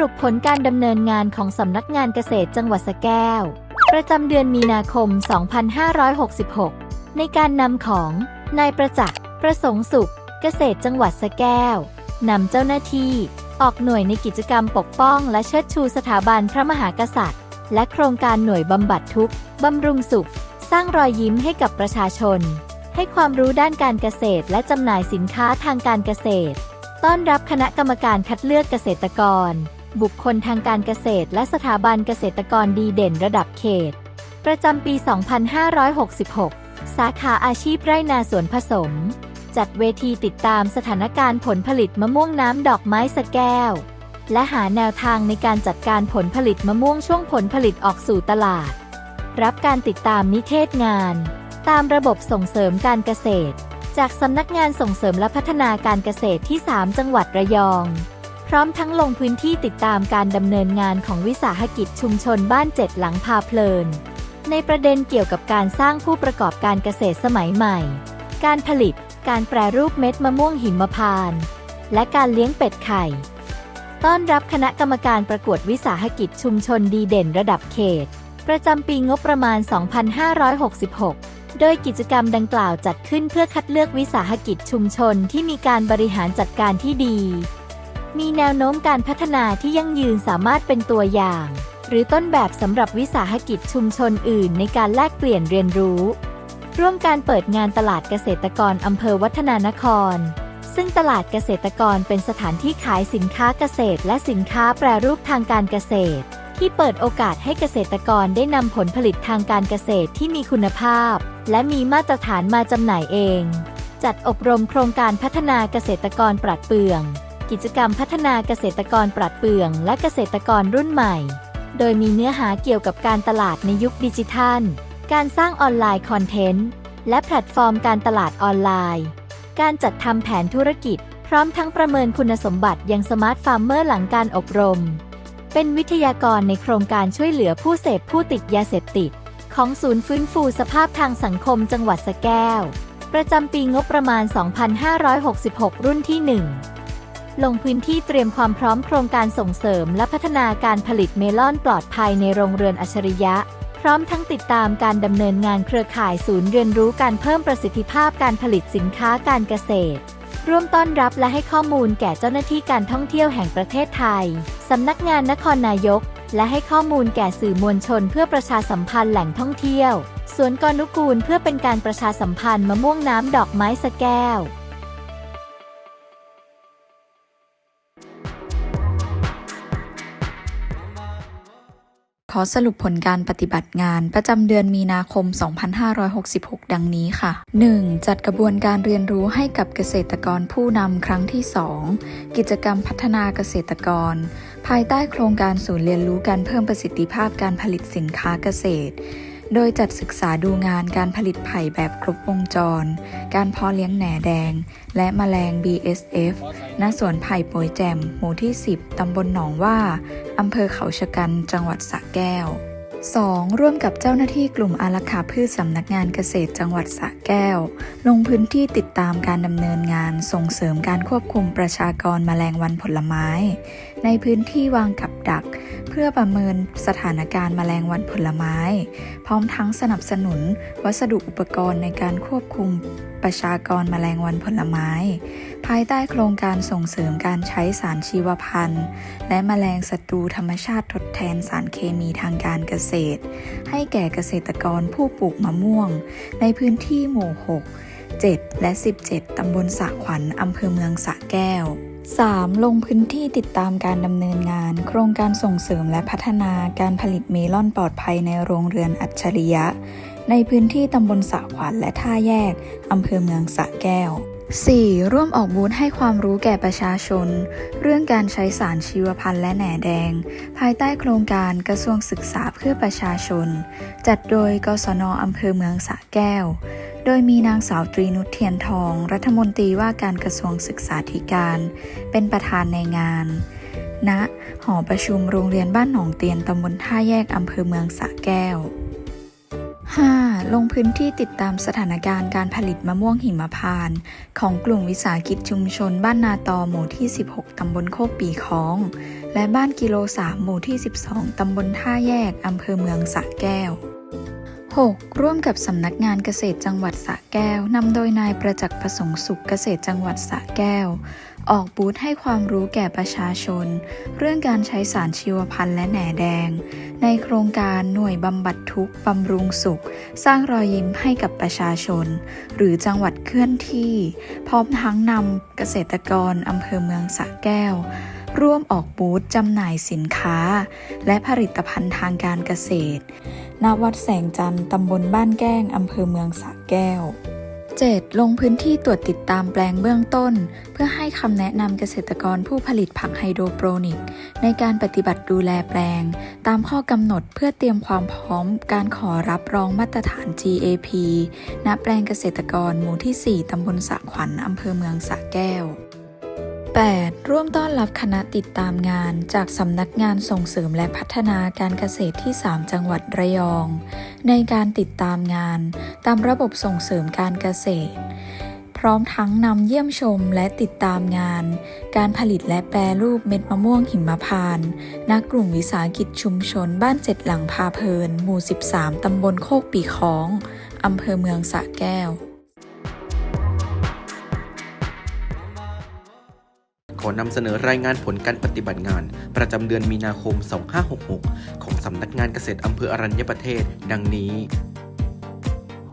รุปผลการดำเนินงานของสำนักงานเกษตรจังหวัดสแก้ว ประจำเดือนมีนาคม 2566 ในการนำของนายประจักษ์ประสงค์สุข เกษตรจังหวัดสแก้วนำเจ้าหน้าที่ ออกหน่วยในกิจกรรมปกป้องและเชิดชูสถาบันพระมหากษัตริย์ และโครงการหน่วยบำบัดทุกข์บำรุงสุข สร้างรอยยิ้มให้กับประชาชน ให้ความรู้ด้านการเกษตรและจำหน่ายสินค้าทางการเกษตร ต้อนรับคณะกรรมการคัดเลือกเกษตรกร บุคคลทางการเกษตร และสถาบันเกษตรกรดีเด่นระดับเขต ประจำปี 2566 สาขาอาชีพไร่นาสวนผสม จัดเวทีติดตามสถานการณ์ผลผลิตมะม่วงน้ำดอกไม้สะแก้ว และหาแนวทางในการจัดการผลผลิตมะม่วงช่วงผลผลิตออกสู่ตลาด รับการติดตามนิเทศงาน ตามระบบส่งเสริมการเกษตร จากสำนักงานส่งเสริมและพัฒนาการเกษตรที่ 3 จังหวัดระยอง พร้อมทั้งลงพื้นที่ติดตามการดำเนินงานของวิสาหกิจชุมชนบ้านเจ็ดหลังพาเพลิน ในประเด็นเกี่ยวกับการสร้างผู้ประกอบการเกษตรสมัยใหม่ การผลิต การแปรรูปเม็ดมะม่วงหิมพานต์และการเลี้ยงเป็ดไข่ ต้อนรับคณะกรรมการประกวดวิสาหกิจชุมชนดีเด่นระดับเขต ประจำปีงบประมาณ 2566โดยกิจกรรมดังกล่าวจัดขึ้นเพื่อคัดเลือกวิสาหกิจชุมชนที่มีการบริหารจัดการที่ดี มีแนวโน้มการพัฒนาที่ยั่งยืนสามารถเป็นตัวอย่าง หรือต้นแบบสำหรับวิสาหกิจชุมชนอื่นในการแลกเปลี่ยนเรียนรู้ ร่วมการเปิดงานตลาดเกษตรกรอำเภอวัฒนานคร ซึ่งตลาดเกษตรกรเป็นสถานที่ขายสินค้าเกษตร และสินค้าแปรรูปทางการเกษตร ที่เปิดโอกาสให้เกษตรกรได้นำผลผลิตทางการเกษตรที่มีคุณภาพ และมีมาตรฐานมาจำหน่ายเอง จัดอบรมโครงการพัฒนาเกษตรกรปราดเปรื่อง กิจกรรมพัฒนาเกษตรกรปราดเปรื่องและเกษตรกรรุ่นใหม่ โดยมีเนื้อหาเกี่ยวกับการตลาดในยุคดิจิทัล การสร้างออนไลน์คอนเทนต์ และแพลตฟอร์มการตลาดออนไลน์ การจัดทำแผนธุรกิจ พร้อมทั้งประเมินคุณสมบัติยังสมาร์ทฟาร์มเมอร์หลังการอบรม เป็นวิทยากรในโครงการช่วยเหลือผู้เสพผู้ติดยาเสพติด ของศูนย์ฟื้นฟูสภาพทางสังคมจังหวัดสะแก้ว ประจำปีงบประมาณ 2566 รุ่นที่ 1 ลงพื้นที่เตรียมความพร้อมโครงการส่งเสริมและพัฒนาการผลิตเมลอนปลอดภัยในโรงเรือนอัจฉริยะ พร้อมทั้งติดตามการดำเนินงานเครือข่ายศูนย์เรียนรู้การเพิ่มประสิทธิภาพการผลิตสินค้าการเกษตร ร่วมต้อนรับและให้ข้อมูลแก่เจ้าหน้าที่การท่องเที่ยวแห่งประเทศไทยสำนักงานนครนายก และให้ข้อมูลแก่สื่อมวลชนเพื่อประชาสัมพันธ์แหล่งท่องเที่ยวสวนกรนุกูลเพื่อเป็นการประชาสัมพันธ์มะม่วงน้ำดอกไม้สะแก้ว ขอสรุปผลการปฏิบัติงานประจำเดือนมีนาคม 2566 ดังนี้ค่ะ 1. จัดกระบวนการเรียนรู้ให้กับเกษตรกรผู้นำครั้งที่ 2 กิจกรรมพัฒนาเกษตรกร ภายใต้โครงการศูนย์เรียนรู้การเพิ่มประสิทธิภาพการผลิตสินค้าเกษตร โดยจัดศึกษาดูงานการผลิตไผ่แบบครบวงจร การเพาะเลี้ยงแหน่แดง และแมลง BSF ณ สวนไผ่โปยแจมหมู่ที่ 10 ตำบลหนองว่า อำเภอเขาชะกันจังหวัดสระแก้ว 2. ร่วมกับเจ้าหน้าที่กลุ่มอารักขาพืชสำนักงานเกษตรจังหวัดสระแก้ว ลงพื้นที่ติดตามการดำเนินงานส่งเสริมการควบคุมประชากรแมลงวันผลไม้ ในพื้นที่วางกับดัก เพื่อประเมินสถานการณ์แมลงวันผลไม้ พร้อมทั้งสนับสนุน วัสดุอุปกรณ์ในการควบคุมประชากรแมลงวันผลไม้ ภายใต้โครงการส่งเสริมการใช้สารชีวพันธุ์ และแมลงศัตรูธรรมชาติทดแทนสารเคมีทางการเกษตร ให้แก่เกษตรกรผู้ปลูกมะม่วง ในพื้นที่หมู่ 6 7 และ 17 ตำบลสะขวัญอำเภอเมืองสะแก้ว 3. ลงพื้นที่ติดตามการดำเนินงาน โครงการส่งเสริมและพัฒนาการผลิตเมลอนปลอดภัยในโรงเรือนอัจฉริยะ ในพื้นที่ตำบลสะขวัญและท่าแยกอำเภอเมืองสะแก้ว 4. ร่วมออกบูธให้ความรู้แก่ประชาชน เรื่องการใช้สารชีวพันธุ์และแหน่แดง ภายใต้โครงการกระทรวงศึกษาเพื่อประชาชน จัดโดยกศนอำเภอเมืองสะแก้ว โดยมีนางสาวตรีนุชเทียนทอง รัฐมนตรีว่าการกระทรวงศึกษาธิการ เป็นประธานในงาน ณ หอประชุมโรงเรียนบ้านหนองเตียนตำบลท่าแยกอำเภอเมืองสระแก้ว 5. ลงพื้นที่ติดตามสถานการณ์การผลิตมะม่วงหิมพานต์ของกลุ่มวิสาหกิจชุมชนบ้านนาตอหมู่ที่ 16 ตำบลโคกปีคอง และบ้านกิโล3หมู่ที่ 12 ตำบลท่าแยกอำเภอเมืองสระแก้ว 6. ร่วมกับสำนักงานเกษตรจังหวัดสระแก้วนำโดยนายประจักษ์ประสงค์สุขเกษตรจังหวัดสระแก้ว ออกบูธให้ความรู้แก่ประชาชน เรื่องการใช้สารชีวพันธุ์และแหน่แดง ในโครงการหน่วยบำบัดทุกข์บำรุงสุข สร้างรอยยิ้มให้กับประชาชน หรือจังหวัดเคลื่อนที่ พร้อมทั้งนำเกษตรกรอำเภอเมืองสระแก้วร่วมออกบูธจำหน่ายสินค้า และผลิตภัณฑ์ทางการเกษตร ณวัดแสงจันทร์ตำบลบ้านแก้งอำเภอเมืองสระแก้ว 7. ลงพื้นที่ตรวจติดตามแปลงเบื้องต้น เพื่อให้คำแนะนำเกษตรกรผู้ผลิตผักไฮโดรโปรนิก ในการปฏิบัติดูแลแปลง ตามข้อกำหนดเพื่อเตรียมความพร้อมการขอรับรองมาตรฐาน GAP ณแปลงเกษตรกรหมู่ที่ 4ตำบลสะขวัญอำเภอเมืองสระแก้ว 8. ร่วมต้อนรับคณะติดตามงานจากสำนักงานส่งเสริมและพัฒนาการเกษตรที่ 3 จังหวัดระยอง ในการติดตามงาน ตามระบบส่งเสริมการเกษตร พร้อมทั้งนำเยี่ยมชมและติดตามงาน การผลิตและแปรรูปเม็ดมะม่วงหิมพานต์ณกลุ่มวิสาหกิจชุมชนบ้านเจ็ดหลังพาเพลิน หมู่ 13 ตำบลโคกปีของอำเภอเมืองสระแก้ว ขอนำเสนอรายงานผลการปฏิบัติงาน ประจำเดือนมีนาคม 2566 ของสำนักงานเกษตรอำเภออรัญญประเทศ ดังนี้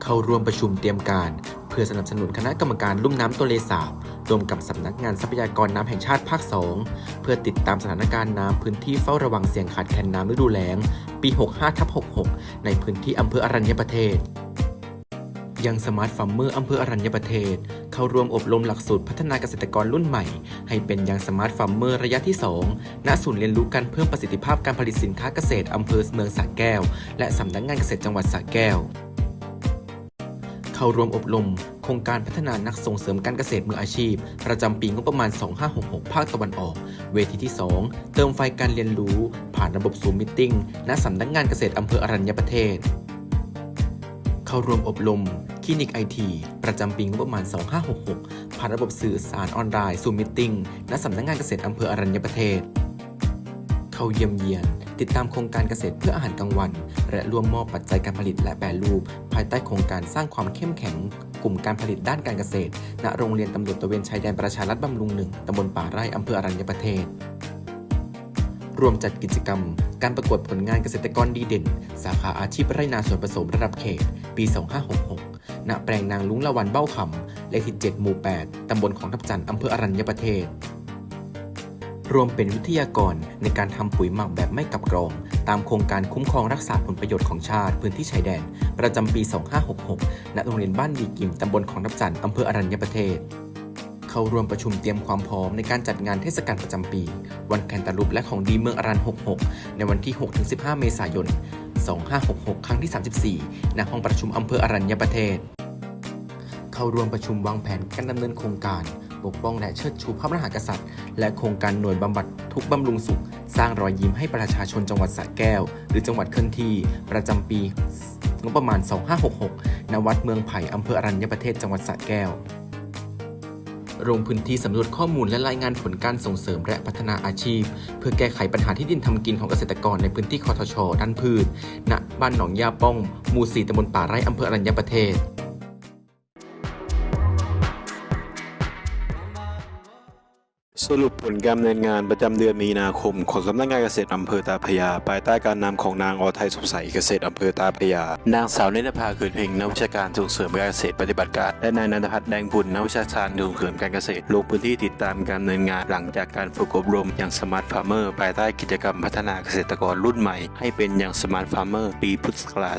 เข้าร่วมประชุมเตรียมการ เพื่อสนับสนุนคณะกรรมการลุ่มน้ำตัวเลสาบรวมกับสำนักงานทรัพยากรน้ำแห่งชาติภาค 2 เพื่อติดตามสถานการณ์น้ำพื้นที่เฝ้าระวังเสี่ยงขาดแคลนน้ำฤดูแล้ง ปี 65ทับ66 ในพื้นที่อำเภออรัญญประเทศ ยังสมาร์ทฟาร์มเมอร์อำเภออรัญญประเทศ เข้าร่วมอบรมหลักสูตรพัฒนาเกษตรกรรุ่นใหม่ ให้เป็นยังสมาร์ทฟาร์มเมอร์ระยะที่ 2 ณ ศูนย์เรียนรู้การเพิ่มประสิทธิภาพการผลิตสินค้าเกษตรอำเภอเมืองสระแก้ว และสำนักงานเกษตรจังหวัดสระแก้ว เข้าร่วมอบรมโครงการพัฒนานักส่งเสริมการเกษตรมืออาชีพ ประจำปีงบประมาณ 2566 ภาคตะวันออก เวทีที่ 2 เติมไฟการเรียนรู้ ผ่านระบบซูมมิทติ้งณสำนักงานเกษตรอำเภออรัญญประเทศ เข้าร่วมอบรมคลินิกไอทีประจำปีงบประมาณ 2566 ผ่านระบบสื่อสารออนไลน์ซูมมิทติ้งณสำนักงานเกษตรอำเภออรัญญประเทศ เข้าเยี่ยมเยียน ติดตามโครงการเกษตรเพื่ออาหารกลางวัน และร่วมมอบปัจจัยการผลิตและแปรรูป ภายใต้โครงการสร้างความเข้มแข็ง กลุ่มการผลิตด้านการเกษตร ณโรงเรียนตำรวจตระเวนชายแดนประชารัฐบำรุงหนึ่งตำบลป่าไร่อำเภออรัญญประเทศ รวมจัดกิจกรรม การประกวดผลงานเกษตรกรดีเด่น สาขาอาชีพไร่นาส่วนผสมระดับเขต ปี 2566 ณ แปลงนางลุงละวันเบ้าคำเลขที่ 7 หมู่ 8 ตำบลของทับจันทร์อำเภออรัญญประเทศ รวมเป็นวิทยากรในการทำปุ๋ยหมักแบบไม่กับกรอง ตามโครงการคุ้มครองรักษาผลประโยชน์ของชาติพื้นที่ชายแดน ประจำปี 2566 ณ โรงเรียนบ้านดีกิมตำบลของทับจันทร์อำเภออรัญญประเทศ เข้าร่วมประชุมเตรียมความพร้อมในการจัดงานเทศกาลประจำปี วันแคนตาลูปและของดีเมืองอรัน 66 ในวันที่ 6-15 เมษายน 2566 ครั้งที่ 34 ณ ห้องประชุมอำเภออรัญญประเทศ เข้าร่วมประชุมวางแผนการดำเนินโครงการปกป้องและเชิดชูพระมหากษัตริย์ และโครงการหน่วยบำบัดทุกบำรุงสุข สร้างรอยยิ้มให้ประชาชนจังหวัดสระแก้ว หรือจังหวัดเคลื่อนที่ ประจำปีงบประมาณ 2566 ณ วัดเมืองไผ่อำเภออรัญญประเทศจังหวัดสระแก้ว ลงพื้นที่สำรวจข้อมูลและรายงานผลการส่งเสริมและพัฒนาอาชีพ เพื่อแก้ไขปัญหาที่ดินทำกินของเกษตรกรในพื้นที่คอทชด้านพืชณบ้านหนองยาป้องหมู่4ตำบลป่าไร่อำเภออรัญญประเทศ สรุปผลการดำเนินงานประจำเดือนมีนาคม ของสำนักงานเกษตรอำเภอตาพยา ภายใต้การนำของนางอไทยสุใสเกษตรอำเภอตาพยา นางสาวเนตรภาเกิดเพ่งนักวิชาการส่งเสริมการเกษตรปฏิบัติการ และนายนันทพัฒน์แดงบุญนักวิชาการส่งเสริมการเกษตรลงพื้นที่ติดตามการดำเนินงานหลังจากการฝึกอบรมอย่างสมาร์ทฟาร์มเมอร์ภายใต้กิจกรรมพัฒนาเกษตรกรรุ่นใหม่ ให้เป็นอย่างสมาร์ทฟาร์มเมอร์ปีพุทธศักราช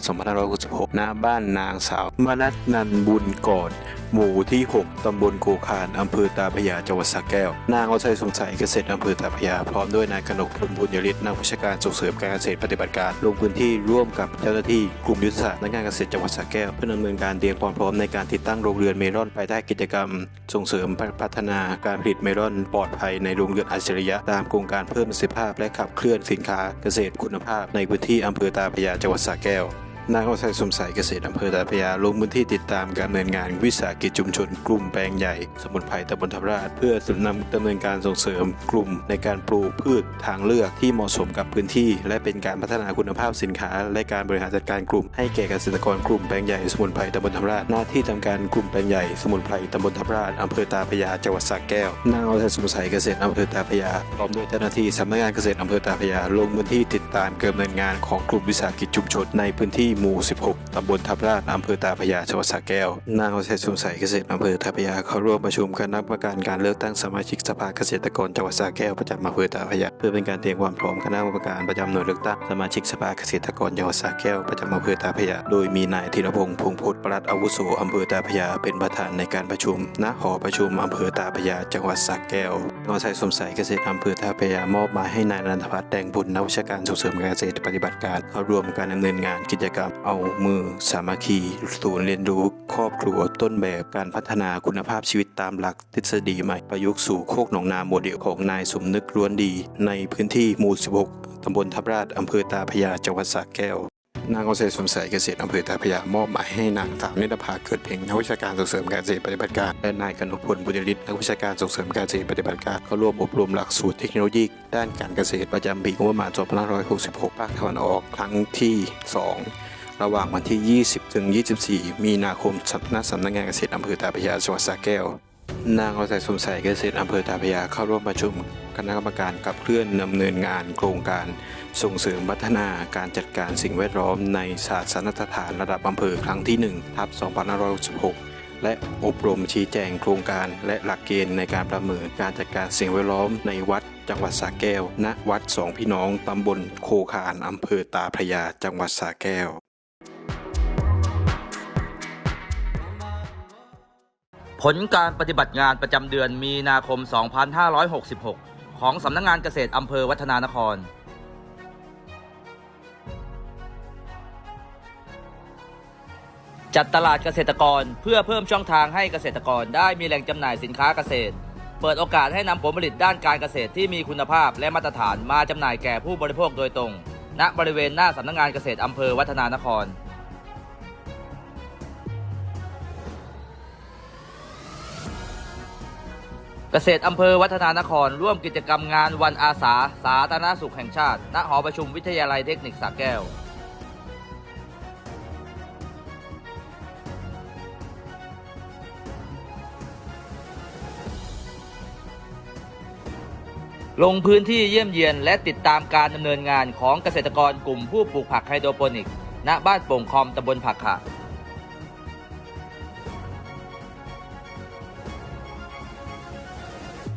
2566ณบ้านนางสาวมนัทนันบุญกอดหมู่ที่ 6ตำบลโคคานอำเภอตาพยาจังหวัดสระแก้วนางอใจสงสัยเกษตรอำเภอตาพยาพร้อมด้วยนายกนกพลบุญยริศนักวิชาการส่งเสริมการเกษตรปฏิบัติการลงพื้นที่ร่วมกับเจ้าหน้าที่กลุ่มยุทธศาสตร์และงานเกษตรจังหวัดสระแก้วเพื่อดำเนินการเตรียมความพร้อมในการติดตั้งโรงเรือนเมลอนภายใต้กิจกรรม ส่งเสริมพัฒนาการผลิตเมลอนปลอดภัยในโรงเรือนอัจฉริยะตามโครงการเพิ่มประสิทธิภาพและขับเคลื่อนสินค้าเกษตรคุณภาพ ในพื้นที่อำเภอตาพยาจังหวัดสระแก้ว นางอชัยสมสายเกษตรอำเภอตาพยาลงพื้นที่ติดตามการดำเนินงานวิสาหกิจชุมชน กลุ่มแปลงใหญ่ สมุนไพรตำบลทับราช เพื่อนำดำเนินการส่งเสริมกลุ่มในการปลูกพืชทางเลือกที่เหมาะสมกับพื้นที่ และเป็นการพัฒนาคุณภาพสินค้า และการบริหารจัดการกลุ่มให้แก่เกษตรกรกลุ่มแปลงใหญ่สมุนไพรตำบลทับราชหน้าที่ทำการกลุ่มแปลงใหญ่สมุนไพรตำบลทับราชอำเภอตาพยาจังหวัดสระแก้วนางอชัยสมสายเกษตรอำเภอตาพยาพร้อมด้วยเจ้าหน้าที่สำนักงานเกษตรอำเภอตาพยาลงพื้นที่ติดตามการดำเนินงานของกลุ่มวิสาหกิจชุมชนในพื้นที่หมู่ 16 ตำบลทับราชอำเภอตาพยาจังหวัดสระแก้ว นางอชัยสมสายเกษตรอำเภอตาพยาเข้าร่วมประชุมคณะกรรมการการเลือกตั้งสมาชิกสภาเกษตรกรจังหวัดสระแก้วประจำอำเภอตาพยาเพื่อเป็นการเตรียมความพร้อมคณะกรรมการประจำหน่วยเลือกตั้งสมาชิกสภาเกษตรกรจังหวัดสระแก้วประจำอำเภอตาพยาโดยมีนายธีรพงษ์พงพุทธปลัดอาวุโสอำเภอตาพยาเป็นประธานในการประชุม ณ หอประชุมอำเภอตาพยาจังหวัดสระแก้วนายชัยสมสายเกษตรอำเภอตาพยามอบหมายให้นายนันทพัฒน์แดงบุญนักวิชาการส่งเสริมการเกษตรปฏิบัติการเข้าร่วมการดำเนินงานกิจกรรมเอามือสามัคคีศูนย์เรียนรู้ครอบครัวต้นแบบการพัฒนาคุณภาพชีวิตตามหลักทฤษฎีใหม่ประยุกต์สู่โคกหนองนาโมเดลของนายสมนึกล้วนดี ในพื้นที่หมู่ 16 ตำบลทับราชอำเภอตาพยาจังหวัดสระแก้วนางเกษตรสมสายเกษตรอำเภอตาพยามอบหมายให้นางสาวนิรภาเกิดเพ่งนักวิชาการส่งเสริมการเกษตรปฏิบัติการและนายกนกพลบุญฤทธิ์นักวิชาการส่งเสริมการเกษตรปฏิบัติการเข้าร่วมอบรมหลักสูตรเทคโนโลยีด้านการเกษตรประจำปีงบประมาณ2566ภาคตะวันออกครั้งที่ 2 ระหว่างวันที่ 20 ถึง 24 มีนาคมสำนักสำนักงานเกษตรอำเภอตาพยาจังหวัดสระแก้ว นางอชัยสมสายเกษตรอำเภอตาพยาเข้าร่วมประชุมคณะกรรมการขับเคลื่อนดำเนินงานโครงการส่งเสริมพัฒนาการจัดการสิ่งแวดล้อมในศาสนสถานระดับอำเภอครั้งที่ 1 ทับ 2566 และอบรมชี้แจงโครงการและหลักเกณฑ์ในการประเมินการจัดการสิ่งแวดล้อมในวัดจังหวัดสระแก้ว ณ วัดสองพี่น้องตำบลโคคานอำเภอตาพระยา จังหวัดสระแก้ว ผลการปฏิบัติงานประจำเดือนมีนาคม 2566 ของสำนักงงานเกษตรอำเภอวัฒนานคร จัดตลาดเกษตรกรเพื่อเพิ่มช่องทางให้เกษตรกรได้มีแหล่งจำหน่ายสินค้าเกษตร เปิดโอกาสให้นำผลผลิตด้านการเกษตรที่มีคุณภาพและมาตรฐานมาจำหน่ายแก่ผู้บริโภคโดยตรง ณบริเวณหน้าสำนักงงานเกษตรอำเภอวัฒนานคร เกษตรอำเภอวัฒนานคร ร่วมกิจกรรมงานวันอาสา สาธารณสุขแห่งชาติ ณ หอประชุมวิทยาลัยเทคนิคสระแก้ว ลงพื้นที่เยี่ยมเยียนและติดตามการดำเนินงานของเกษตรกรกลุ่มผู้ปลูกผักไฮโดรโปนิก ณ บ้านโป่งคอมตำบลผักขะ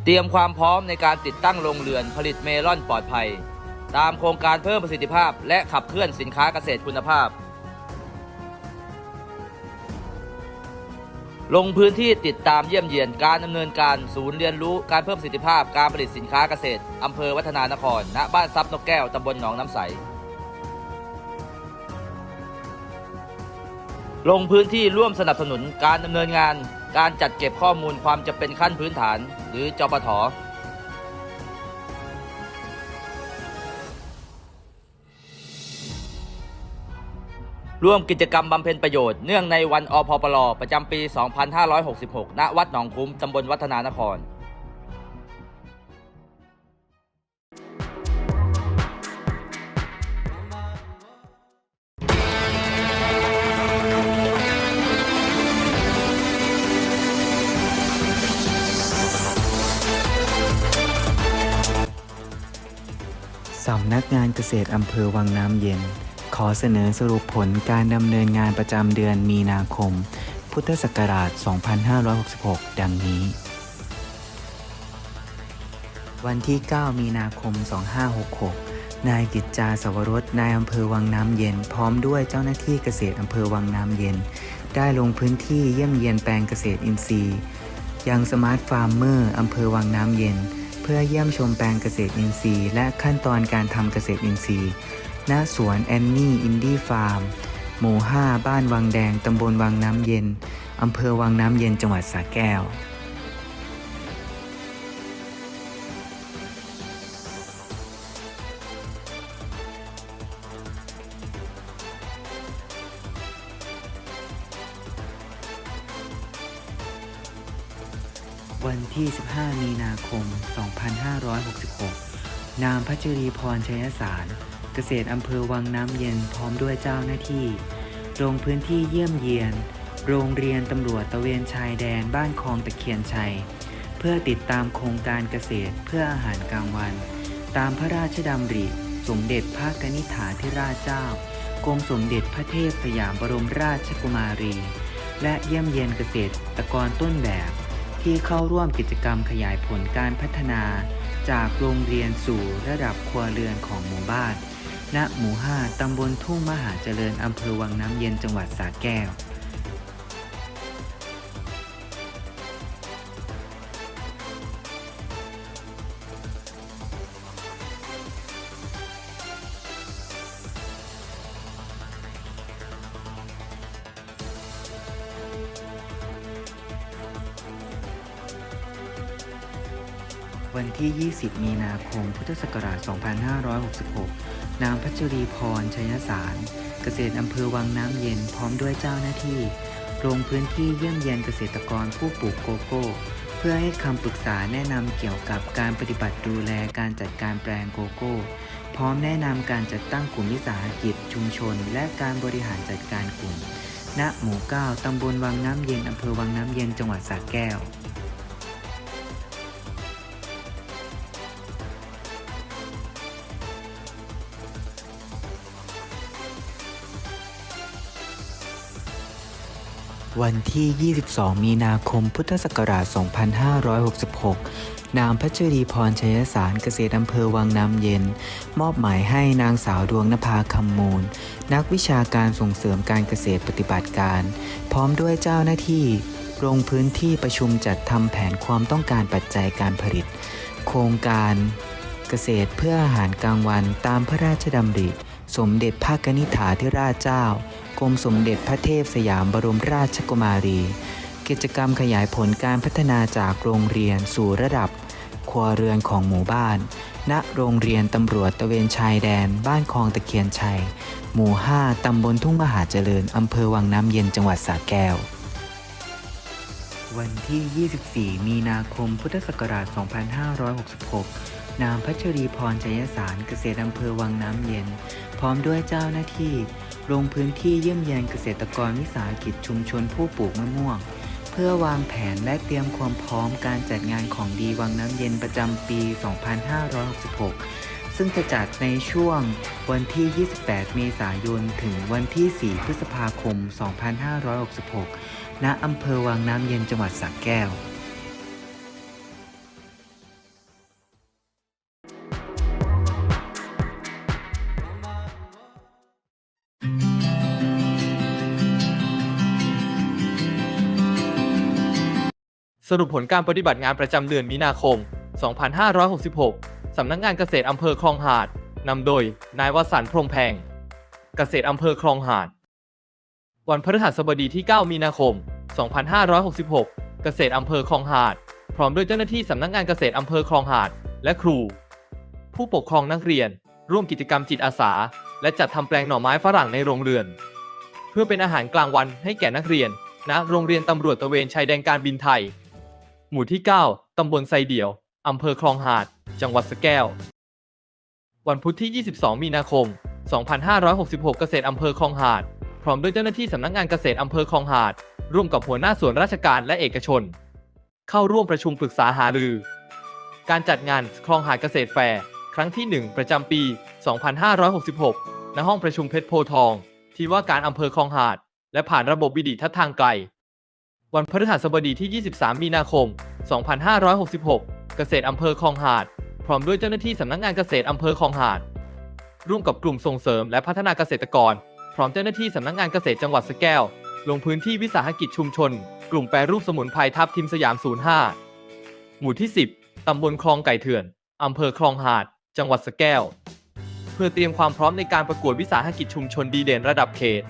เตรียมความพร้อมในการติดตั้งโรงเรือนผลิตเมลอนปลอดภัย ตามโครงการเพิ่มประสิทธิภาพ และขับเคลื่อนสินค้าเกษตรคุณภาพ ลงพื้นที่ติดตามเยี่ยมเยียนการดำเนินการศูนย์เรียนรู้การเพิ่มประสิทธิภาพการผลิตสินค้าเกษตรอำเภอวัฒนานคร ณ บ้านซับนกแก้วตำบลหนองน้ำใสลงพื้นที่ร่วมสนับสนุนการดำเนินงาน การจัดเก็บข้อมูลความจำเป็นขั้นพื้นฐาน หรือจปทร่วมกิจกรรมบำเพ็ญประโยชน์เนื่องในวันอพปลประจำปี 2566 ณ วัดหนองคุ้ม ตำบลวัฒนานครำนักงานเกษตรอำเภอวังน้ำเย็น ขอเสนอสรุปผลการดำเนินงานประจำเดือนมีนาคม พุทธศักราช 2566 ดังนี้ วันที่ 9 มีนาคม 2566นายกิจจาสวรสนายอำเภอวังน้ำเย็น พร้อมด้วยเจ้าหน้าที่เกษตรอำเภอวังน้ำเย็น ได้ลงพื้นที่เยี่ยมเยียนแปลงเกษตรอินทรีย์ ยังสมาร์ทฟาร์มเมอร์อำเภอวังน้ำเย็น พื่อเยี่ยมชมแปลงเกษตรอินทรีย์ และขั้นตอนการทำเกษตรอินทรีย์ ณ สวนแอนนี่อินดี้ฟาร์ม หมู่ 5 บ้านวังแดง ตำบลวังน้ำเย็น อำเภอวังน้ำเย็น จังหวัดสระแก้ว วันที่ 15 มีนาคม 2566 นามพัชรีพรชัยสาร เกษตรอำเภอวังน้ำเย็นพร้อมด้วยเจ้าหน้าที่ ลงพื้นที่เยี่ยมเยียน โรงเรียนตำรวจตะเวนชายแดนบ้านคลองตะเคียนชัย เพื่อติดตามโครงการเกษตรเพื่ออาหารกลางวัน ตามพระราชดำริ สมเด็จพระกนิษฐาธิราชเจ้ากรมสมเด็จพระเทพสยามบรมราชกุมารี และเยี่ยมเยียนเกษตรกรต้นแบบ ที่เข้าร่วมกิจกรรมขยายผลการพัฒนา จากโรงเรียนสู่ระดับครัวเรือนของหมู่บ้าน ณ หมู่ 5 ตำบลทุ่งมหาเจริญ อำเภอวังน้ำเย็นจังหวัดสระแก้ว ที่ 20 มีนาคม พุทธศักราช 2566 นางพัชรีพร ชัยสาร เกษตรอำเภอวังน้ำเย็นพร้อมด้วยเจ้าหน้าที่ ลงพื้นที่เยี่ยมเยียนเกษตรกรผู้ปลูกโกโก้ เพื่อให้คำปรึกษาแนะนำเกี่ยวกับการปฏิบัติดูแลการจัดการแปลงโกโก้ พร้อมแนะนำการจัดตั้งกลุ่มวิสาหกิจชุมชน และการบริหารจัดการกลุ่มณหมู่9ตำบลวังน้ำเย็นอำเภอวังน้ำเย็นจังหวัดสระแก้ว วันที่ 22 มีนาคม พุทธศักราช 2566 นางพัชรีพรชัยสารเกษตรอำเภอวังน้ำเย็น มอบหมายให้นางสาวดวงนภาคำมูล นักวิชาการส่งเสริมการเกษตรปฏิบัติการ พร้อมด้วยเจ้าหน้าที่ ลงพื้นที่ประชุมจัดทำแผนความต้องการปัจจัยการผลิต โครงการเกษตรเพื่ออาหารกลางวันตามพระราชดำริ สมเด็จพระกนิษฐาธิราชเจ้า รมสมเด็จพระเทพสยามบรมราชกุมารี กิจกรรมขยายผลการพัฒนาจากโรงเรียนสู่ระดับ ครัวเรือนของหมู่บ้าน ณ โรงเรียนตำรวจตะเวนชายแดน บ้านคลองตะเคียนชัย หมู่ 5 ตำบลทุ่งมหาเจริญ อำเภอวังน้ำเย็นจังหวัดสระแก้ว วันที่ 24 มีนาคม พุทธศักราช 2566 นางพัชรีพรชัยสารเกษตรอำเภอวังน้ำเย็น พร้อมด้วยเจ้าหน้าที่ ลงพื้นที่เยี่ยมเยียนเกษตรกรวิสาหกิจชุมชนผู้ปลูกมะม่วง เพื่อวางแผนและเตรียมความพร้อมการจัดงานของดีวังน้ำเย็นประจำปี 2566 ซึ่งจะจัดในช่วงวันที่ 28 เมษายน ถึงวันที่ 4 พฤษภาคม 2566 ณอำเภอวังน้ำเย็นจังหวัดสระแก้ว สรุปผลการปฏิบัติงานประจำเดือนมีนาคม 2566 สำนักงานเกษตรอำเภอคลองหาด นำโดย นายวสันต์พรมแพง เกษตรอำเภอคลองหาด วันพฤหัสบดีที่ 9 มีนาคม 2566 เกษตรอำเภอคลองหาด พร้อมด้วยเจ้าหน้าที่สำนักงานเกษตรอำเภอคลองหาด และครู ผู้ปกครองนักเรียน ร่วมกิจกรรมจิตอาสา และจัดทำแปลงหน่อไม้ฝรั่งในโรงเรือน เพื่อเป็นอาหารกลางวันให้แก่นักเรียนณโรงเรียนตำรวจตระเวนชายแดนการบินไทย หมู่ที่ 9 ตำบลไซเดี่ยว อำเภอคลองหาด จังหวัดสะแก้ว วันพุธที่ 22 มีนาคม 2566 เกษตรอำเภอคลองหาด พร้อมด้วยเจ้าหน้าที่สำนักงานเกษตรอำเภอคลองหาด ร่วมกับหัวหน้าส่วนราชการและเอกชน เข้าร่วมประชุมปรึกษาหารือ การจัดงานคลองหาดเกษตรแฟร์ครั้งที่ 1 ประจำปี 2566 ณ ห้องประชุมเพชรโพทอง ที่ว่าการอำเภอคลองหาด และผ่านระบบวิดิทัศน์ทางไกล วันพฤหัสบดีที่ 23 มีนาคม 2566 เกษตรอำเภอคลองหาด พร้อมด้วยเจ้าหน้าที่สำนักงานเกษตรอำเภอคลองหาด ร่วมกับกลุ่มส่งเสริมและพัฒนาเกษตรกร พร้อมเจ้าหน้าที่สำนักงานเกษตรจังหวัดสแก้ว ลงพื้นที่วิสาหกิจชุมชน กลุ่มแปรรูปสมุนไพรทับทิมสยาม 05 หมู่ที่ 10 ตำบลคลองไก่เถื่อน อำเภอคลองหาด จังหวัดสแก้ว เพื่อเตรียมความพร้อมในการประกวดวิสาหกิจชุมชนดีเด่นระดับเขต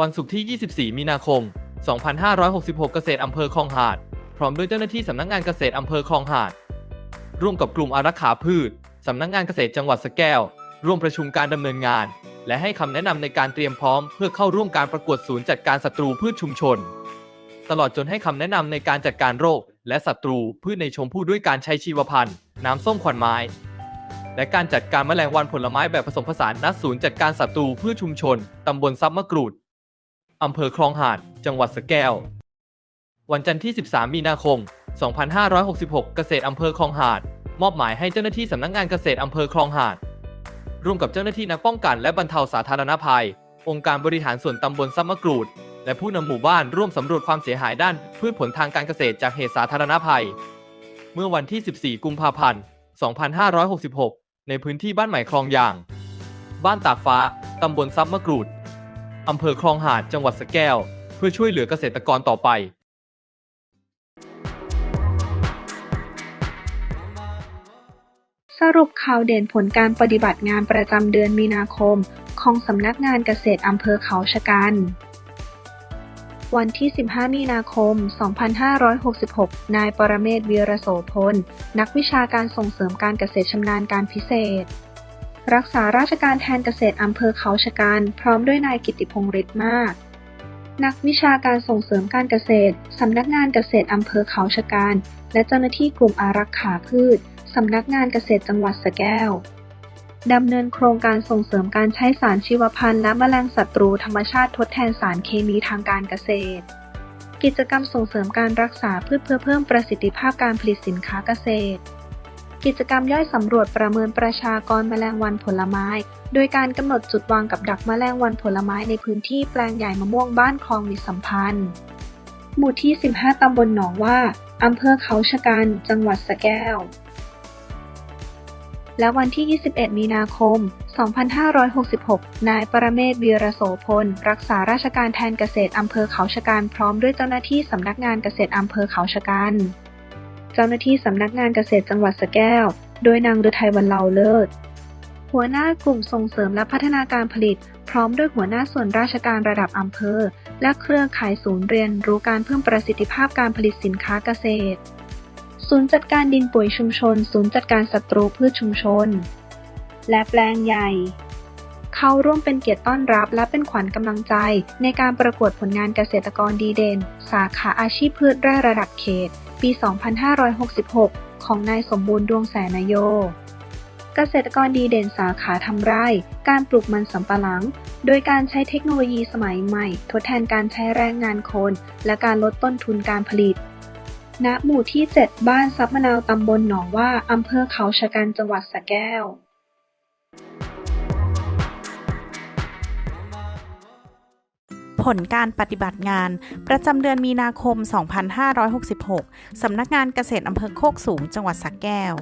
วันศุกร์ที่ 24 มีนาคม 2566 เกษตรอำเภอคลองหาด พร้อมด้วยเจ้าหน้าที่สำนักงานเกษตรอำเภอคลองหาด ร่วมกับกลุ่มอารักขาพืชสำนักงานเกษตรจังหวัดสะแก้ว ร่วมประชุมการดำเนินงาน และให้คำแนะนำในการเตรียมพร้อม เพื่อเข้าร่วมการประกวดศูนย์จัดการศัตรูพืชชุมชน ตลอดจนให้คำแนะนำในการจัดการโรค และศัตรูพืชในชมพู่ด้วยการใช้ชีวพันธุ์ น้ำส้มขวัญไม้ และการจัดการแมลงวันผลไม้แบบผสมผสานณศูนย์จัดการศัตรูพืชชุมชนตำบลซับมะกรูด อำเภอคลองหาด จังหวัดสะแก้ว วันจันทร์ที่ 13 มีนาคม 2566 เกษตรอำเภอคลองหาด มอบหมายให้เจ้าหน้าที่สำนักงานเกษตรอำเภอคลองหาด ร่วมกับเจ้าหน้าที่นักป้องกันและบรรเทาสาธารณภัย องค์การบริหารส่วนตำบลซับมะกรูด และผู้นำหมู่บ้านร่วมสำรวจความเสียหายด้านพืชผลทางการเกษตรจากเหตุสาธารณภัย เมื่อวันที่ 14 กุมภาพันธ์ 2566 ในพื้นที่บ้านใหม่คลองยาง บ้านตากฟ้า ตำบลซับมะกรูด อำเภอคลองหาดจังหวัดสะแก้ว เพื่อช่วยเหลือเกษตรกรต่อไปสรุปข่าวเด่นผลการปฏิบัติงานประจำเดือนมีนาคม ของสำนักงานเกษตรอำเภอเขาชะกัน วันที่ 15 มีนาคม 2566 นายปรเมศวีรโสพล นักวิชาการส่งเสริมการเกษตรชำนาญการพิเศษ รักษาราชการแทนเกษตรอำเภอเขาชะกันพร้อมด้วยนายกิติพงษ์ฤทธิ์มาก นักวิชาการส่งเสริมการเกษตร สำนักงานเกษตรอำเภอเขาชะกันและเจ้าหน้าที่กลุ่มอารักขาพืช สำนักงานเกษตรจังหวัดสะแก้วดำเนินโครงการส่งเสริมการใช้สารชีวพันธุ์และแมลงศัตรูธรรมชาติทดแทนสารเคมีทางการเกษตร กิจกรรมส่งเสริมการรักษาพืชเพื่อเพิ่มประสิทธิภาพการผลิตสินค้าเกษตร กิจกรรมย่อยสำรวจประเมินประชากรแมลงวันผลไม้ โดยการกำหนดจุดวางกับดักแมลงวันผลไม้ในพื้นที่แปลงใหญ่มะม่วงบ้านคลองมิสัมพันธ์ หมู่ที่ 15 ตำบลหนองว่าอำเภอเขาชะกัน จังหวัดสะแก้ว และวันที่ 21 มีนาคม 2566 นายประเมศวีรโสพล รักษาราชการแทนเกษตรอำเภอเขาชะกันพร้อมด้วยเจ้าหน้าที่สำนักงานเกษตรอำเภอเขาชะกัน เจ้าหน้าที่สำนักงานเกษตรจังหวัดสแก้ว โดยนางฤทัยวันเลาเลิศ หัวหน้ากลุ่มส่งเสริมและพัฒนาการผลิต พร้อมด้วยหัวหน้าส่วนราชการระดับอำเภอ และเครือข่ายศูนย์เรียนรู้การเพิ่มประสิทธิภาพการผลิตสินค้าเกษตร ศูนย์จัดการดินปุ๋ยชุมชน ศูนย์จัดการศัตรูพืชชุมชน และแปลงใหญ่เข้าร่วมเป็นเกียรติต้อนรับและเป็นขวัญกำลังใจ ในการประกวดผลงานเกษตรกรดีเด่น สาขาอาชีพพืชไร่ระดับเขต ปี 2566 ของนายสมบูรณ์ดวงแสนโย เกษตรกรดีเด่นสาขาทำไร่ การปลูกมันสำปะหลัง โดยการใช้เทคโนโลยีสมัยใหม่ ทดแทนการใช้แรงงานคน และการลดต้นทุนการผลิต ณ หมู่ที่ 7 บ้านซับมะนาวตำบลหนองว่าอำเภอเขาชะกันจังหวัดสระแก้ว ผลการปฏิบัติงาน ประจำเดือนมีนาคม 2566 สำนักงานเกษตรอำเภอโคกสูง จังหวัดสระแก้ว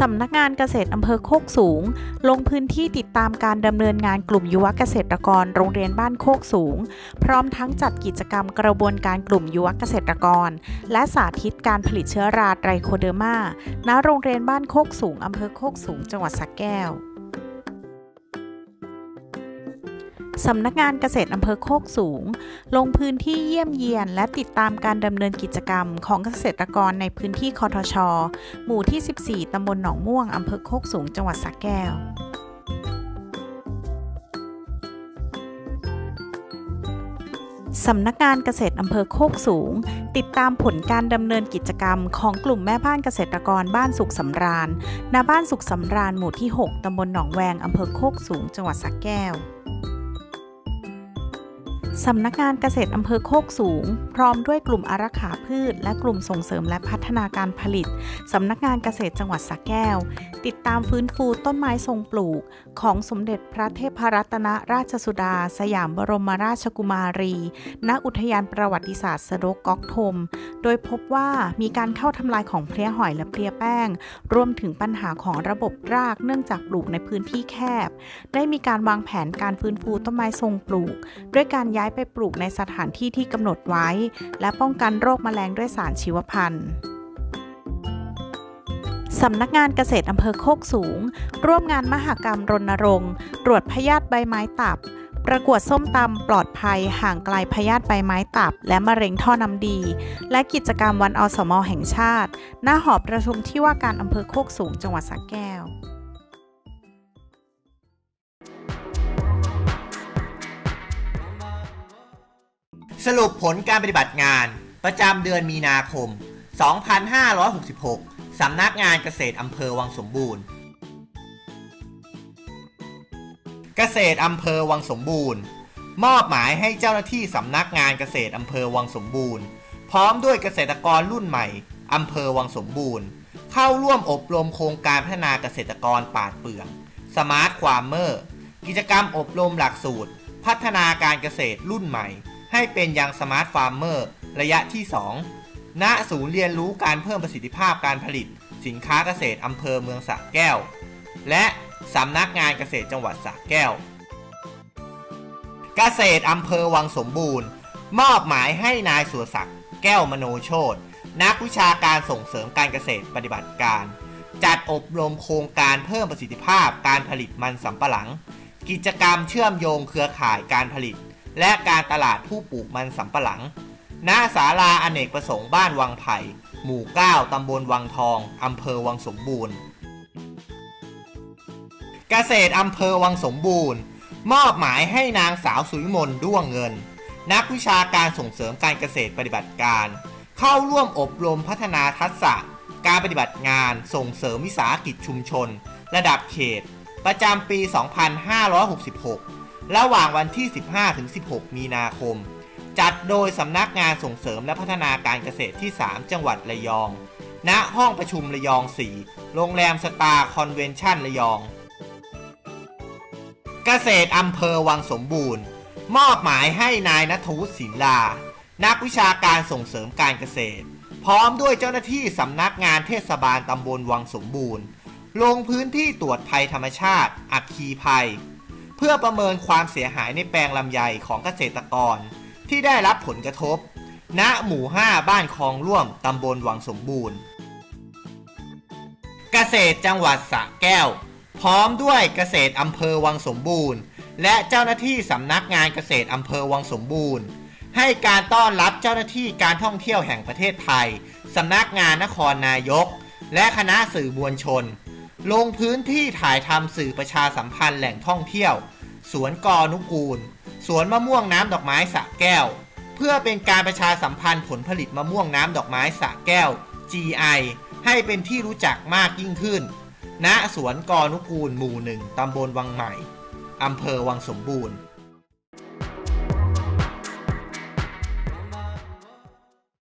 สำนักงานเกษตรอำเภอโคกสูง ลงพื้นที่ติดตามการดำเนินงานกลุ่มยุวเกษตรกรโรงเรียนบ้านโคกสูง พร้อมทั้งจัดกิจกรรมกระบวนการกลุ่มยุวเกษตรกร และสาธิตการผลิตเชื้อราไตรโคเดอร์มาณโรงเรียนบ้านโคกสูงอำเภอโคกสูง จังหวัดสระแก้ว สำนักงานเกษตรอำเภอโคกสูง ลงพื้นที่เยี่ยมเยียน และติดตามการดำเนินกิจกรรมของเกษตรกรในพื้นที่คอทช หมู่ที่ 14 ตำบลหนองม่วง อำเภอโคกสูง จังหวัดสระแก้วสำนักงานเกษตรอำเภอโคกสูง ติดตามผลการดำเนินกิจกรรมของกลุ่มแม่บ้านเกษตรกรบ้านสุขสำราญณบ้านสุขสำราญหมู่ที่ 6 ตำบลหนองแวง อำเภอโคกสูง จังหวัดสระแก้ว สำนักงานเกษตรอำเภอโคกสูง พร้อมด้วยกลุ่มอารักขาพืช และกลุ่มส่งเสริมและพัฒนาการผลิต สำนักงานเกษตรจังหวัดสระแก้ว ติดตามฟื้นฟูต้นไม้ทรงปลูก ของสมเด็จพระเทพรัตนราชสุดา สยามบรมราชกุมารี ณอุทยานประวัติศาสตร์สะดกกอกทม โดยพบว่ามีการเข้าทำลายของเพลี้ยหอยและเพลี้ยแป้ง รวมถึงปัญหาของระบบรากเนื่องจากปลูกในพื้นที่แคบ ได้มีการวางแผนการฟื้นฟูต้นไม้ทรงปลูก ด้วยการย้ายไปปลูกในสถานที่ที่กำหนดไว้ และป้องกันโรคแมลงด้วยสารชีวพันธุ์สำนักงานเกษตรอำเภอโคกสูง ร่วมงานมหกรรมรณรงค์ ตรวจพยาธิใบไม้ตับ ประกวดส้มตำปลอดภัยห่างไกลพยาธิใบไม้ตับ และมะเร็งท่อน้ำดี และกิจกรรมวันอสมแห่งชาติ หน้าหอประชุมที่ว่าการอำเภอโคกสูงจังหวัดสระแก้ว สรุปผลการปฏิบัติงาน ประจำเดือนมีนาคม 2566 สำนักงานเกษตรอำเภอวังสมบูรณ์ เกษตรอำเภอวังสมบูรณ์ มอบหมายให้เจ้าหน้าที่สำนักงานเกษตรอำเภอวังสมบูรณ์ พร้อมด้วยเกษตรกรรุ่นใหม่อำเภอวังสมบูรณ์ เข้าร่วมอบรมโครงการพัฒนาเกษตรกรป่าดเปลืองสมาร์ทควาร์เมอร์กิจกรรมอบรมหลักสูตร พัฒนาการเกษตรรุ่นใหม่ ให้เป็นยังสมาร์ทฟาร์มเมอร์ระยะที่ 2 ณ ศูนย์เรียนรู้การเพิ่มประสิทธิภาพการผลิต สินค้าเกษตรอำเภอเมืองสระแก้ว และสำนักงานเกษตรจังหวัดสระแก้ว เกษตรอำเภอวังสมบูรณ์ มอบหมายให้นายสุรศักดิ์แก้วมโนโชตนักวิชาการส่งเสริมการเกษตรปฏิบัติการ จัดอบรมโครงการเพิ่มประสิทธิภาพการผลิตมันสำปะหลัง กิจกรรมเชื่อมโยงเครือข่ายการผลิต และการตลาดผู้ปลูกมันสำปะหลัง ณ ศาลาอเนกประสงค์บ้านวังไผ่ หมู่ 9 ตำบลวังทอง อำเภอวังสมบูรณ์ เกษตรอำเภอวังสมบูรณ์ มอบหมายให้นางสาวสุวิมลด้วงเงิน นักวิชาการส่งเสริมการเกษตรปฏิบัติการ เข้าร่วมอบรมพัฒนาทักษะ การปฏิบัติงาน ส่งเสริมวิสาหกิจชุมชน ระดับเขต ประจำปี 2566 ระหว่างวันที่ 15-16 มีนาคม จัดโดยสำนักงานส่งเสริมและพัฒนาการเกษตรที่ 3 จังหวัดระยอง ณ ห้องประชุมระยอง 4 โรงแรมสตาร์คอนเวนชั่นระยอง เกษตรอำเภอวังสมบูรณ์ มอบหมายให้นายนัทวุฒิศิลา นักวิชาการส่งเสริมการเกษตร พร้อมด้วยเจ้าหน้าที่สำนักงานเทศบาลตำบลวังสมบูรณ์ ลงพื้นที่ตรวจภัยธรรมชาติ อัคคีภัย เพื่อประเมินความเสียหายในแปลงลำไยของเกษตรกร ที่ได้รับผลกระทบ ณหมู่ 5 บ้านคลองร่วมตำบลวังสมบูรณ์ เกษตรจังหวัดสระแก้ว พร้อมด้วยเกษตรอำเภอวังสมบูรณ์ และเจ้าหน้าที่สำนักงานเกษตรอำเภอวังสมบูรณ์ ให้การต้อนรับเจ้าหน้าที่การท่องเที่ยวแห่งประเทศไทยสำนักงานนครนายก และคณะสื่อมวลชน ลงพื้นที่ถ่ายทำสื่อประชาสัมพันธ์แหล่งท่องเที่ยว สวนกอนุกูล สวนมะม่วงน้ำดอกไม้สะแก้ว เพื่อเป็นการประชาสัมพันธ์ผลผลิตมะม่วงน้ำดอกไม้สะแก้ว GI ให้เป็นที่รู้จักมากยิ่งขึ้น ณ สวนกอนุกูลหมู่หนึ่งตำบลวังใหม่อำเภอวังสมบูรณ์